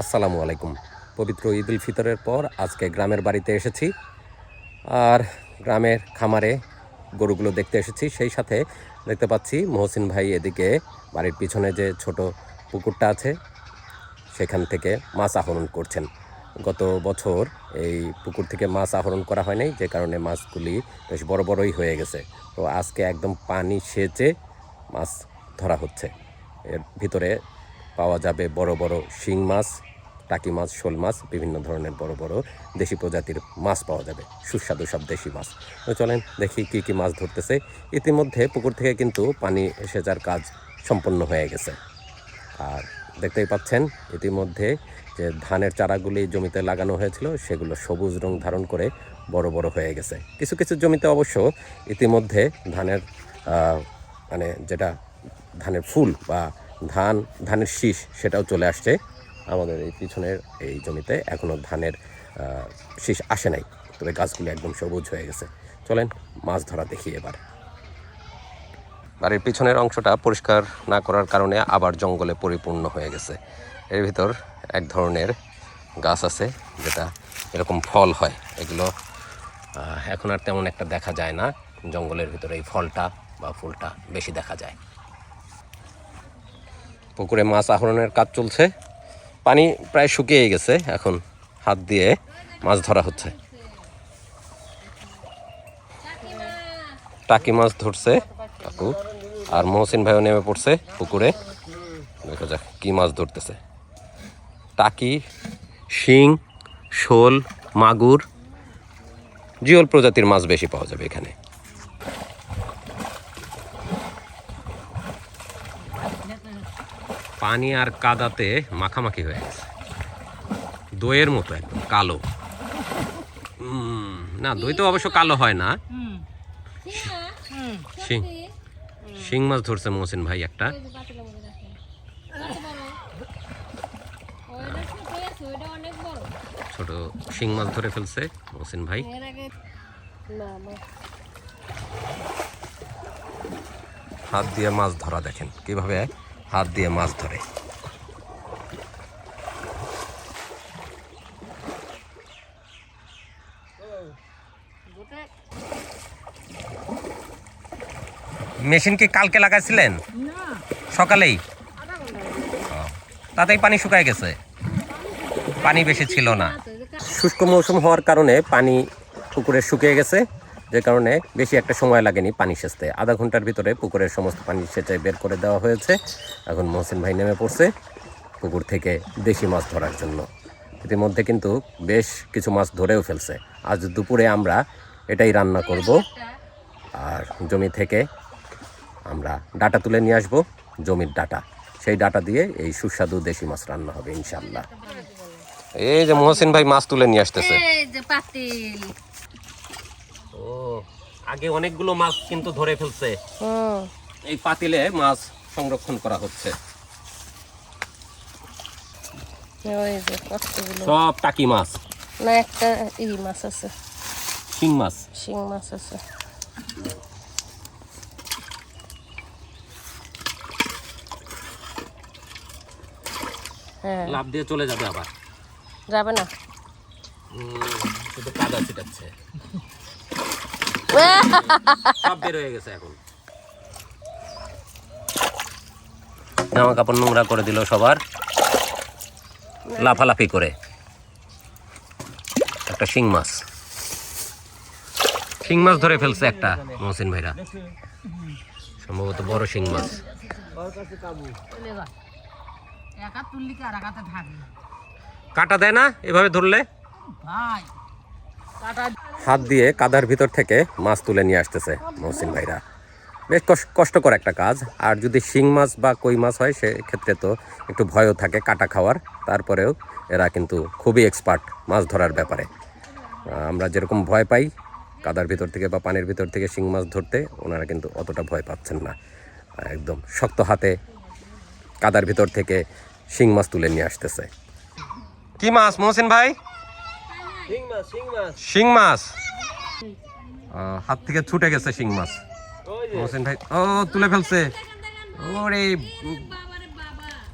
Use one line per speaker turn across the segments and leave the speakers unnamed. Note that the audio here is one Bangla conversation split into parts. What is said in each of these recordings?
আসসালামু আলাইকুম। পবিত্র ঈদ উল ফিতরের পর আজকে গ্রামের বাড়িতে এসেছি। আর গ্রামের খামারে গরুগুলো দেখতে এসেছি। সেই সাথে দেখতে পাচ্ছি মহসিন ভাই এদিকে বাড়ির পিছনে যে ছোট পুকুরটা আছে, সেখান থেকে মাছ আহরণ করছেন। গত বছর এই পুকুর থেকে মাছ আহরণ করা হয়নি যে কারণে মাছগুলি বেশ বড় বড়ই হয়ে গেছে। তো আজকে একদম পানি সেচে মাছ ধরা হচ্ছে। এর ভিতরে পাওয়া যাবে বড় বড় শিং মাছ, টাকি মাছ, শোল মাছ, বিভিন্ন ধরনের বড় বড় দেশি প্রজাতির মাছ পাওয়া যাবে, সুস্বাদু সব দেশি মাছ। তো চলেন দেখি কি কি মাছ ধরতেছে। ইতিমধ্যে পুকুর থেকে কিন্তু পানি সেচার কাজ সম্পন্ন হয়ে গেছে। আর দেখতেই পাচ্ছেন, ইতিমধ্যে যে ধানের চারাগুলি জমিতে লাগানো হয়েছিল, সেগুলো সবুজ রং ধারণ করে বড় বড় হয়ে গেছে। কিছু কিছু জমিতে অবশ্য ইতিমধ্যে ধানের মানে যেটা ধানের ফুল বা ধান, ধানের শীষ সেটাও চলে আসছে আমাদের এই পিছনের এই জমিতে। এখনও ধানের শীষ আসে নাই, তবে গাছগুলি একদম সবুজ হয়ে গেছে। চলেন মাছ ধরা দেখি এবার। বাড়ির পিছনের অংশটা পরিষ্কার না করার কারণে আবার জঙ্গলে পরিপূর্ণ হয়ে গেছে। এর ভিতর এক ধরনের গাছ আছে যেটা এরকম ফল হয়। এগুলো এখন আর তেমন একটা দেখা যায় না। জঙ্গলের ভিতরে এই ফলটা বা ফুলটা বেশি দেখা যায়। পুকুরে মাছ আহরণের কাজ চলছে। পানি প্রায় শুকিয়ে গেছে। এখন হাত দিয়ে মাছ ধরা হচ্ছে। টাকি মাছ ধরছে কাকু। আর মহসিন ভাইও নেমে পড়ছে পুকুরে। দেখা যাক কি মাছ ধরতেছে। টাকি শিং শোল মাগুর জিওল প্রজাতির মাছ বেশি পাওয়া যাবে এখানে। পানি আর কাদাতে মাখামাখি হয়ে গেছে। দইয়ের মতো একদম কালো। না দই তো অবশ্য কালো হয় না। শিং। শিং মাছ ধরছে মহসিন ভাই একটা
অনেক বড়
ছোট শিং মাছ ধরে ফেলছে মহসিন ভাই। হাত দিয়ে মাছ ধরা দেখেন কীভাবে হাত দিয়ে মাছ ধরে। মেশিন কি কালকে লাগাইছিলেন? সকালেই? তাতেই পানি শুকায় গেছে। পানি বেশি ছিল না। শুষ্ক মৌসুম হওয়ার কারণে পানি পুকুরে শুকিয়ে গেছে, যে কারণে বেশি একটা সময় লাগেনি পানি সেচতে। আধা ঘণ্টার ভিতরে পুকুরের সমস্ত পানি সেচে বের করে দেওয়া হয়েছে। এখন মহসিন ভাই নেমে পড়ছে পুকুর থেকে দেশি মাছ ধরার জন্য। ইতিমধ্যে কিন্তু বেশ কিছু মাছ ধরেও ফেলছে। আজ দুপুরে আমরা এটাই রান্না করব। আর জমি থেকে আমরা ডাটা তুলে নিয়ে আসব, জমির ডাটা। সেই ডাটা দিয়ে এই সুস্বাদু দেশি মাছ রান্না হবে ইনশাল্লাহ এই যে মহসিন ভাই মাছ তুলে নিয়ে আসতেছে।
এই যে পাতিল।
ও আগে অনেকগুলো মাছ কিন্তু ধরে ফেলছে। এই পাতিলে মাছ সংরক্ষণ করা হচ্ছে।
ওই যে কতগুলো
সব টাকি মাছ।
না একটা ই মাছ আছে।
শিং মাছ।
শিং মাছ আছে। হ্যাঁ।
লাভ দিয়ে চলে যাবে আবার।
যাবে না।
শুধু কাদা ছিটাচ্ছে। সব বের হয়ে গেছে এখন। জামা কাপড় নোংরা করে দিল সবার। লাফালাফি করে। একটা শিং মাছ। শিং মাছ ধরে ফেলছে একটা মহসিন ভাইরা। সম্ভবত বড় শিং মাছ।
একা তুললি আর একাতে থাকবে?
কাটা দেয় না এভাবে ধরলে? হাত দিয়ে কাদার ভিতর থেকে মাছ তুলে নিয়ে আসতেছে মহসিন ভাইরা। বেশ কষ- কষ্টকর একটা কাজ। আর যদি শিং মাছ বা কই মাছ হয় সেক্ষেত্রে তো একটু ভয়ও থাকে কাটা খাওয়ার। তারপরেও এরা কিন্তু খুবই এক্সপার্ট মাছ ধরার ব্যাপারে। আমরা যেরকম ভয় পাই কাদার ভিতর থেকে বা পানির ভিতর থেকে শিং মাছ ধরতে ওনারা কিন্তু অতটা ভয় পাচ্ছেন না। একদম শক্ত হাতে কাদার ভিতর থেকে শিং মাছ তুলে নিয়ে আসতেছে। কি মাছ মহসিন ভাই শিং মাছ হাত থেকে ছুটে গেছে শিং মাছ মোহসেন ভাই ও তুলে ফেলছে ওরে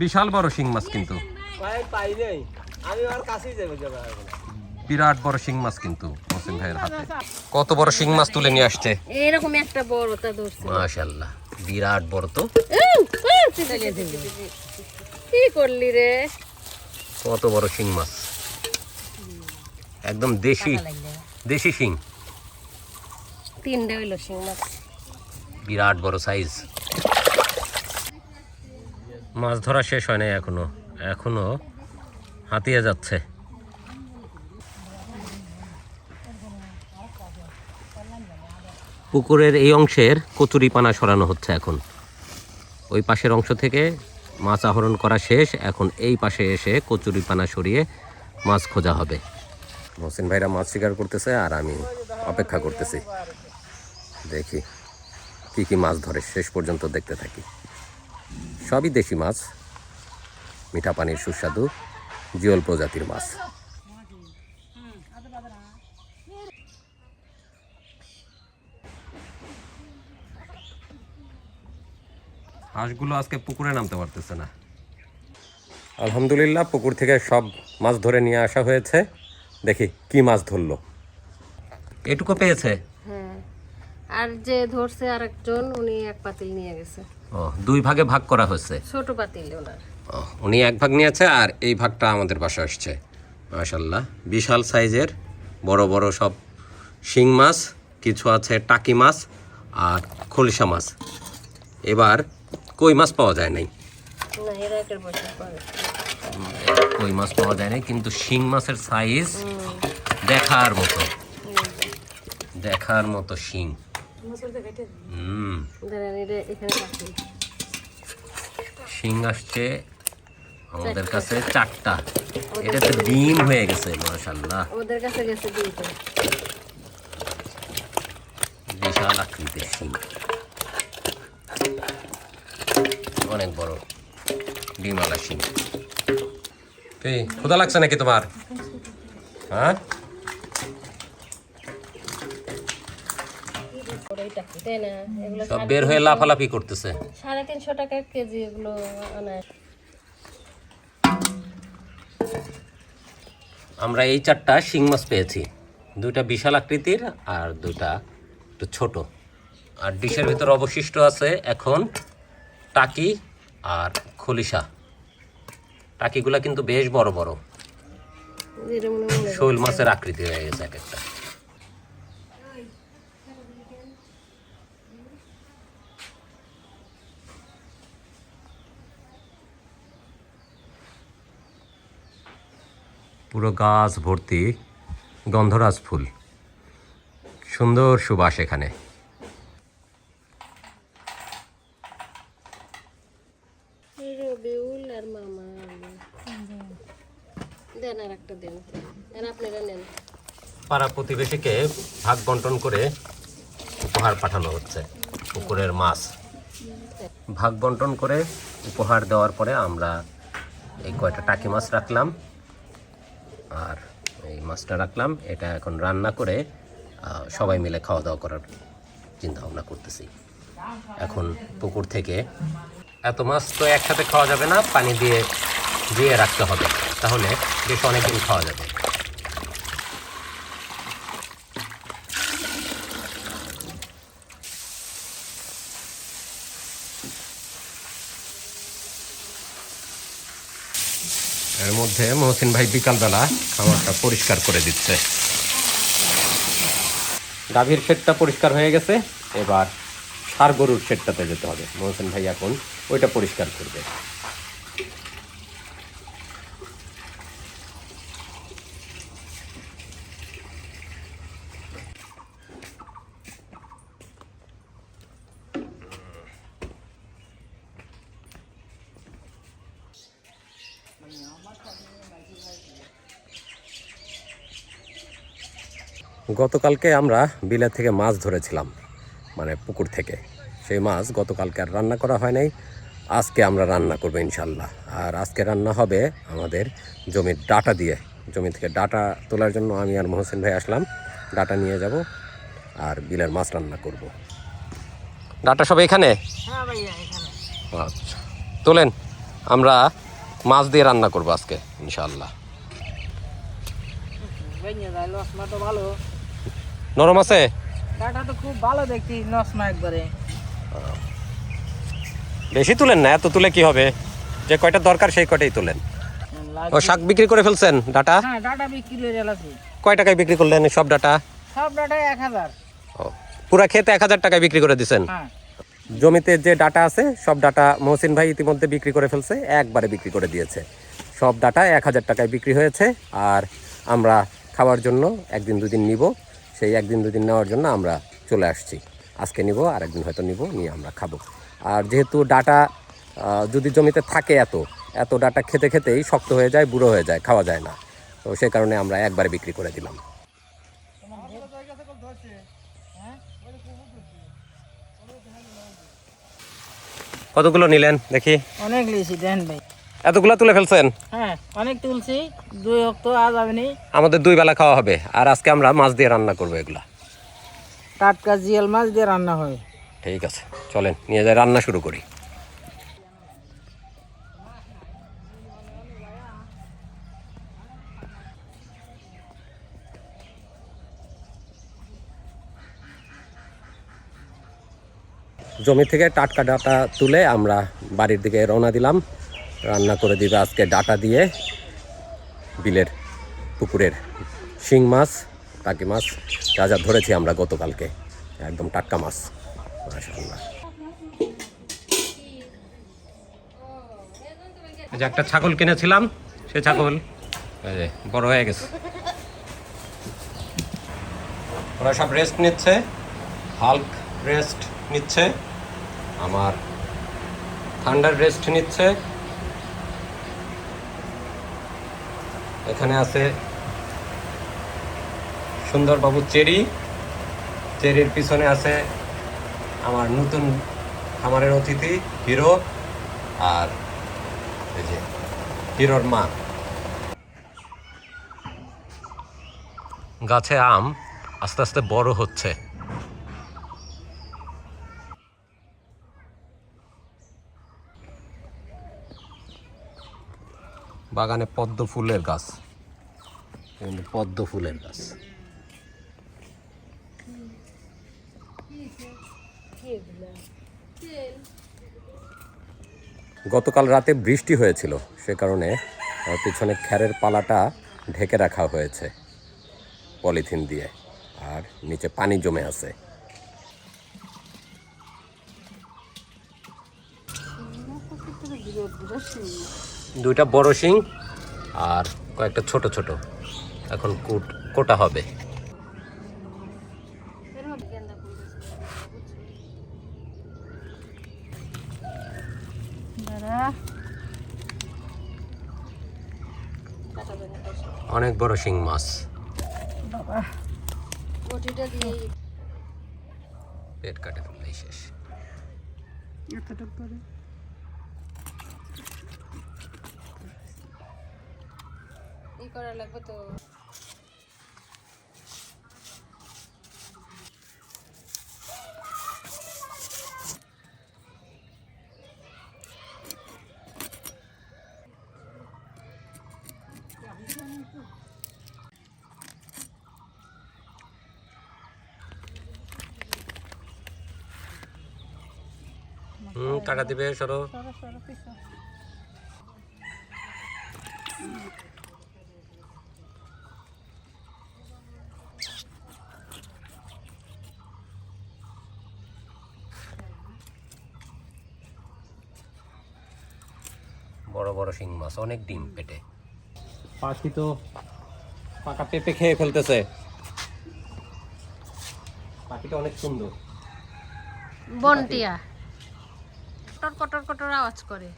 বিশাল বড় শিং মাছ কিন্তু বিরাট বড় শিং মাছ কিন্তু মোহসেন ভাইয়ের হাতে কত বড় শিং মাছ তুলে নিয়ে আসছে
এরকম একটা বড়টা ধরছে
মাশাল্লাহ বিরাট বড় তো
কি করলি রে
কত বড় শিং মাছ? একদম দেশি দেশি শিং।
তিনটা হইল শিং মাছ।
বিরাট বড় সাইজ মাছ ধরা শেষ হয় নাই এখনও। এখনও হাতিয়ে যাচ্ছে। পুকুরের এই অংশের কচুরি পানা সরানো হচ্ছে এখন। ওই পাশের অংশ থেকে মাছ আহরণ করা শেষ। এখন এই পাশে এসে কচুরি পানা সরিয়ে মাছ খোঁজা হবে। মহসিন ভাইরা মাছ শিকার করতেছে আর আমি অপেক্ষা করতেছি। দেখি কি কি মাছ ধরে, শেষ পর্যন্ত দেখতে থাকি। সবই দেশি মাছ, মিঠা পানির সুস্বাদু, জিওল প্রজাতির মাছ। হাঁসগুলো আজকে পুকুরে নামতে পারতেছে না। আলহামদুলিল্লাহ পুকুর থেকে সব মাছ ধরে নিয়ে আসা হয়েছে। দেখি কি মাছ ধরলো। এটুকু পেয়েছে?
হ্যাঁ। আর যে ধরছে আরেকজন উনি এক পাতিল নিয়ে গেছে।
ও দুই ভাগে ভাগ করা হয়েছে?
ছোট পাতিল ওনার।
ও, উনি এক ভাগ নিয়েছে আর এই ভাগটা আমাদের বাসায় আসছে। মাশাল্লাহ বিশাল সাইজের বড় বড় সব শিং মাছ কিছু আছে টাকি মাছ আর খলিশা মাছ। এবার কই মাছ পাওয়া যায় নাই? কই মাছ পাওয়া যায় নাই কিন্তু শিং মাছের সাইজ দেখার মতো। দেখার মতো শিং। শিং আসছে আমাদের কাছে চারটা। এটা তো ডিম হয়ে গেছে মাশাল্লাহ
ওদের কাছে গেছে
বিশাল আকৃতির শিং। অনেক বড়। ডিমালা শিং কি ক্ষুধা লাগছে নাকি তোমার? হ্যাঁ? সব বের হয়ে লাফালাফি করতেছে।
সাড়ে তিনশো টাকা কেজি এগুলো
আমরা এই চারটা শিং মাছ পেয়েছি। দুইটা বিশাল আকৃতির আর দুইটা একটু ছোট। আর ডিশের ভিতর অবশিষ্ট আছে এখন টাকি আর খলিশা। টাকিগুলা কিন্তু বেশ বড় বড়। শোল মাছের আকৃতি হয়ে গেছে এক একটা। পুরো গাছ ভর্তি গন্ধরাজ ফুল। সুন্দর সুবাস এখানে
রবিউল আর মামা দেন আর একটা দেন দেন আপনারা নেন
পাড়া প্রতিবেশীকে ভাগ বন্টন করে উপহার পাঠানো হচ্ছে, পুকুরের মাছ। ভাগ বন্টন করে উপহার দেওয়ার পরে আমরা এই কয়টা টাকি মাছ রাখলাম, আর এই মাছটা রাখলাম। এটা এখন রান্না করে সবাই মিলে খাওয়া দাওয়া করার চিন্তা ভাবনা করতেছি। এখন পুকুর থেকে এত মাছ তো একসাথে খাওয়া যাবে না, পানি দিয়ে দিয়ে রাখতে হবে। তাহলে বেশ অনেকদিন খাওয়া যাবে। এর মধ্যে মহসিন ভাই বিকালবেলা খামারটা পরিষ্কার করে দিচ্ছে। গাভীর শেডটা পরিষ্কার হয়ে গেছে, এবার সার গরুর শেডটাতে যেতে হবে। মহসিন ভাই এখন ওইটা পরিষ্কার করবে। গতকালকে আমরা বিলের থেকে মাছ ধরেছিলাম মানে পুকুর থেকে। সেই মাছ গতকালকে আর রান্না করা হয় নাই আজকে আমরা রান্না করব ইনশাল্লাহ আর আজকে রান্না হবে আমাদের জমির ডাটা দিয়ে। জমি থেকে ডাটা তোলার জন্য আমি আর মহসিন ভাই আসলাম ডাটা নিয়ে যাব আর বিলের মাছ রান্না করব। ডাটা সব এখানে?
হ্যাঁ
আচ্ছা তোলেন আমরা মাছ দিয়ে রান্না করব আজকে
তো ভালো।
নরম আছে?
কাটা তো খুব ভালো দেখছি লসমা একবারে।
বেশি তুলেন না এত তুলে কি হবে? যে কয়টা দরকার সেই কয়টাই তুলেন। ও শাক বিক্রি করে ফেলছেন ডাটা?
হ্যাঁ ডাটা বিক্রি করে জ্বালাছি
কয় টাকায় বিক্রি করলেন সব ডাটা?
সব এক হাজার।
ও পুরা খেতে এক হাজার টাকায় বিক্রি করে দিছেন?
হ্যাঁ।
জমিতে যে ডাটা আছে সব ডাটা মহসিন ভাই ইতিমধ্যে বিক্রি করে ফেলছে একবারে বিক্রি করে দিয়েছে। সব ডাটা এক হাজার টাকায় বিক্রি হয়েছে আর আমরা খাওয়ার জন্য একদিন দুদিন নিব। সেই একদিন দুদিন নেওয়ার জন্য আমরা চলে আসছি। আজকে নিব আর একদিন হয়তো নিব, নিয়ে আমরা খাব। আর যেহেতু ডাটা যদি জমিতে থাকে এত এত ডাটা খেতে খেতেই শক্ত হয়ে যায়, বুড়ো হয়ে যায়, খাওয়া যায় না। তো সে কারণে আমরা একবারে বিক্রি করে দিলাম। কতগুলো নিলেন? দেখি।
অনেক লিয়েছি দেন ভাই।
এতগুলো তুলে ফেলছেন?
হ্যাঁ অনেক তুলছি দুই অক্ত আজ যাবেনি
আমাদের দুই বেলা খাওয়া হবে আর আজকে আমরা মাছ দিয়ে রান্না করব এগুলা।
টাটকা জিয়াল মাছ দিয়ে রান্না হয়।
ঠিক আছে চলেন নিয়ে যাই রান্না শুরু করি। জমি থেকে টাটকা ডাটা তুলে আমরা বাড়ির দিকে রওনা দিলাম। রান্না করে দিবে আজকে ডাটা দিয়ে বিলের পুকুরের শিং মাছ টাকি মাছ যা যা ধরেছি আমরা গতকালকে একদম টাটকা মাছ মাশাআল্লাহ। যে একটা ছাগল কিনেছিলাম সে ছাগল বড় হয়ে গেছে। ওরা সব রেস্ট নিচ্ছে হাল্ক রেস্ট নিচ্ছে আমার থান্ডার রেস্ট নিচ্ছে এখানে আছে সুন্দরবাবু চেরি। চেরির পিছনে আছে আমার নতুন খামারের অতিথি, হিরো, আর এই যে হিরোর মা। গাছে আম আস্তে আস্তে বড় হচ্ছে। বাগানে পদ্ম ফুলের গাছ। পদ্ম ফুলের গাছ। গতকাল রাতে বৃষ্টি হয়েছিল, সে কারণে পিছনে খ্যারের পালাটা ঢেকে রাখা হয়েছে পলিথিন দিয়ে, আর নিচে পানি জমে আছে। দুইটা বড় শিং আর কয়েকটা ছোট ছোট। এখন কুট, কোটা হবে। অনেক বড় শিং মাছ। পেট কাটে ফেললেই শেষ।
ই করা লাগবে তো
হুম টাকা দিবে সরো। বড় বড় শিং মাছ অনেক ডিম পেটে। পাখি তো পাকা পেঁপে খেয়ে ফেলতেছে। পাখিটা অনেক সুন্দর।
বনটিয়া। কটর কটর কটর আওয়াজ করে।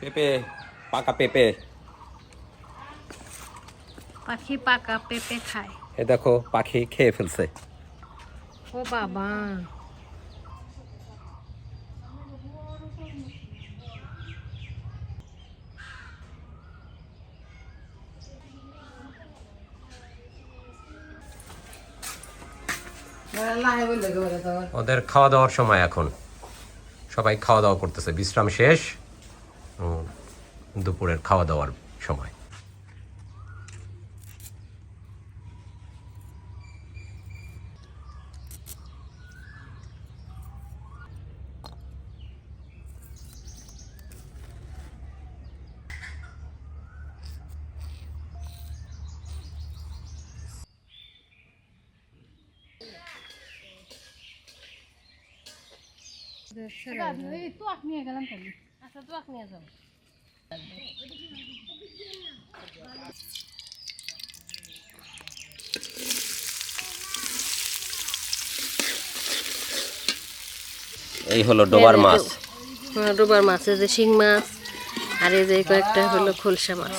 পেঁপে পাকা পেঁপে।
পাখি পাকা পেঁপে খায়।
এ দেখো পাখি খেয়ে ফেলছে।
ও বাবা।
ওদের খাওয়া দাওয়ার সময় এখন। সবাই খাওয়া দাওয়া করতেছে। বিশ্রাম শেষ দুপুরের খাওয়া দাওয়ার সময়।
আচ্ছা তো নিয়ে যাও
এই হলো ডোবার মাছ।
হ্যাঁ, ডোবার মাছ এই যে শিং মাছ আর এই যে কয়েকটা হলো খোলসা মাছ।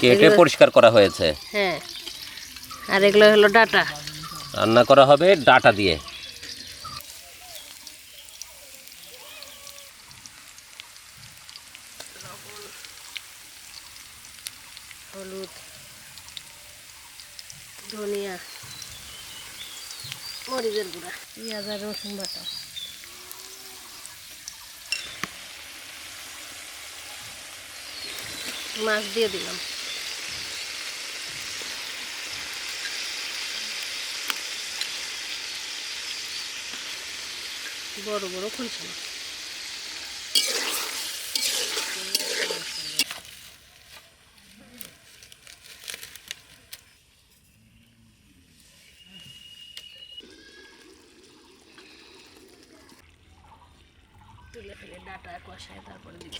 কেটে পরিষ্কার করা হয়েছে?
হ্যাঁ। আর এগুলো হলো ডাটা।
রান্না করা হবে ডাটা দিয়ে।
হলুদ ধনিয়া মরিচের গুঁড়া। পেঁয়াজ আর রসুন বাটা। মাছ দিয়ে দিলাম। বড় বড় খুলছে না। তুলে ফেলে ডাটা কষায় তারপরে দিই।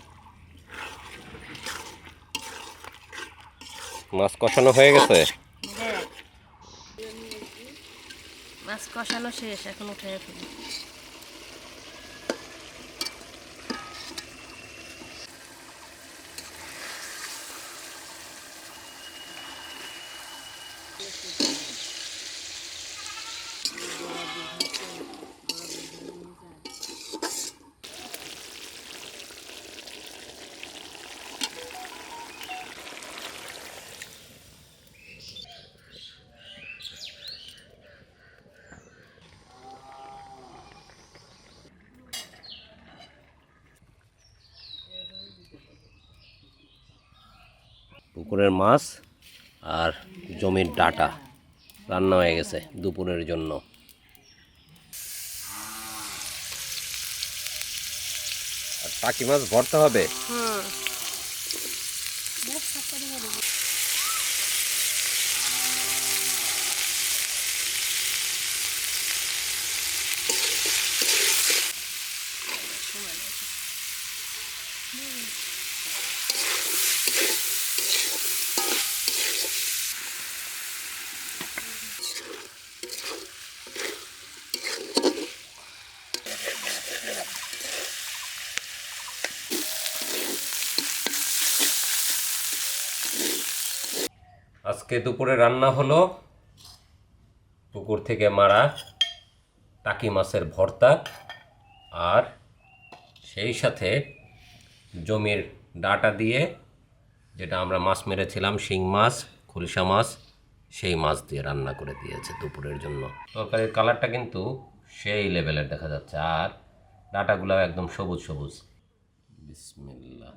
মাছ কষানো হয়ে গেছে?
হ্যাঁ। মাছ কষানো শেষ এখন উঠে ফেলি।
পুকুরের মাছ আর জমির ডাটা রান্না হয়ে গেছে দুপুরের জন্য। আর টাকি মাছ ভরতে হবে?
হুম
আজকে দুপুরে রান্না হলো পুকুর থেকে মারা টাকি মাছের ভর্তা আর সেই সাথে জমির ডাটা দিয়ে যেটা আমরা মাছ মেরেছিলাম, শিং মাছ, খুলসা মাছ, সেই মাছ দিয়ে রান্না করে দিয়েছে দুপুরের জন্য। তরকারির কালারটা কিন্তু সেই লেভেলের দেখা যাচ্ছে আর ডাটাগুলো একদম সবুজ সবুজ। বিসমিল্লা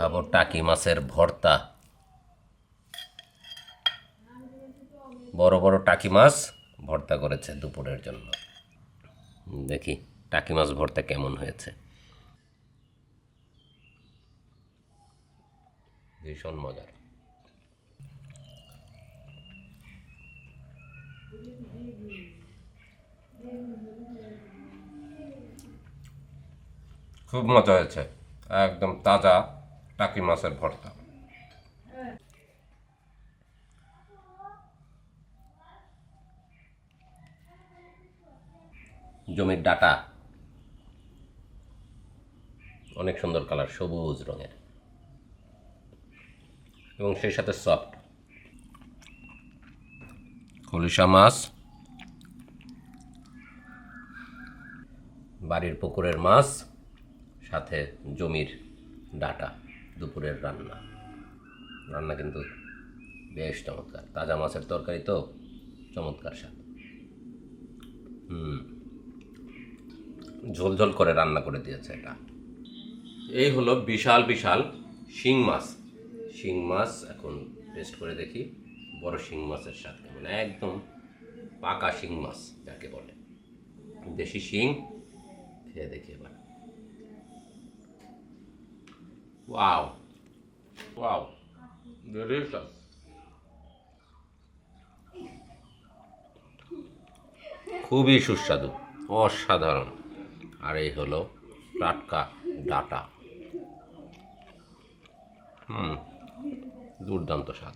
খাব টাকি মাছের ভর্তা। বড় বড় টাকি মাছ ভর্তা করেছে দুপুরের জন্য। দেখি টাকি মাছ ভর্তা কেমন হয়েছে। ভীষণ মজার। খুব মজা হয়েছে, একদম তাজা। টাকি মাছের ভর্তা। জমির ডাটা। অনেক সুন্দর কালার, সবুজ রঙের। এবং সেই সাথে সফট। কলিশা মাছ। বাড়ির পুকুরের মাছ। সাথে জমির ডাটা। দুপুরের রান্না। রান্না কিন্তু বেশ চমৎকার। তাজা মাছের তরকারি তো চমৎকার স্বাদ। হুম। ঝোল ঝোল করে রান্না করে দিয়েছে এটা। এই হলো বিশাল বিশাল শিং মাছ। শিং মাছ এখন টেস্ট করে দেখি, বড় শিং মাছের স্বাদ কেমন। একদম পাকা শিং মাছ, যাকে বলে। দেশি শিং, খেয়ে দেখি এবার। Wow Wow. delicious. খুবই সুস্বাদু অসাধারণ। আর এই হলো টাটকা ডাটা। হুম দুর্দান্ত স্বাদ।